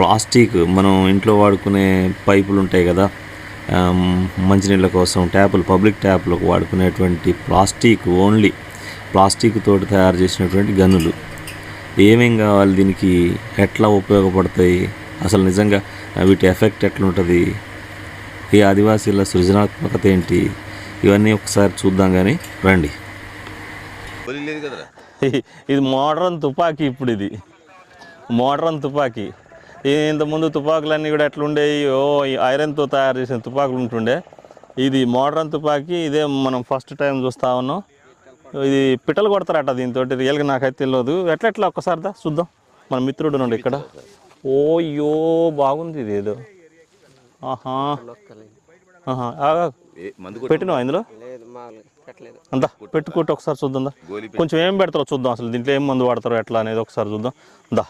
Plastic మనం ఇంట్లో వాడుకునే పైపులు ఉంటాయి కదా మంచినీళ్ళ కోసం ట్యాపులు పబ్లిక్ ట్యాపులకు వాడుకునేటువంటి ప్లాస్టిక్ ఓన్లీ ప్లాస్టిక్ తోటి తయారు చేసినటువంటి గనులు. ఏమేం కావాలి దీనికి? ఎట్లా ఉపయోగపడతాయి? అసలు నిజంగా వీటి ఎఫెక్ట్ ఎట్లుంటుంది? ఈ ఆదివాసీల సృజనాత్మకత ఏంటి? ఇవన్నీ ఒకసారి చూద్దాం కానీ రండి. ఇది మోడ్రన్ తుపాకీ ఇప్పుడు ఇది మోడ్రన్ తుపాకీ. ఇంతకుముందు తుపాకులన్నీ కూడా ఎట్లుండేవి ఓ ఈ ఐరన్తో తయారు చేసిన తుపాకులు ఉంటుండే. ఇది మోడ్రన్ తుపాకీ ఇదే మనం ఫస్ట్ టైం చూస్తా ఉన్నాం. ఇది పిట్టలు కొడతారట దీంతో రియల్గా నాకైతే తెలియదు ఎట్లా ఎట్లా ఒక్కసారి దా చూద్దాం. మన మిత్రుడు నుండి ఇక్కడ. ఓయ్యో బాగుంది ఇది ఏదో. ఆహా. పెట్టినావా ఇందులో? లేదు మామూలుగా పెట్టలేదు. అంతా పెట్టుకుంటే ఒకసారి చూద్దాం కొంచెం ఏం పెడతారో చూద్దాం అసలు. దీంట్లో ఏం మందు వాడతారో ఎట్లా అనేది ఒకసారి చూద్దాం. దా.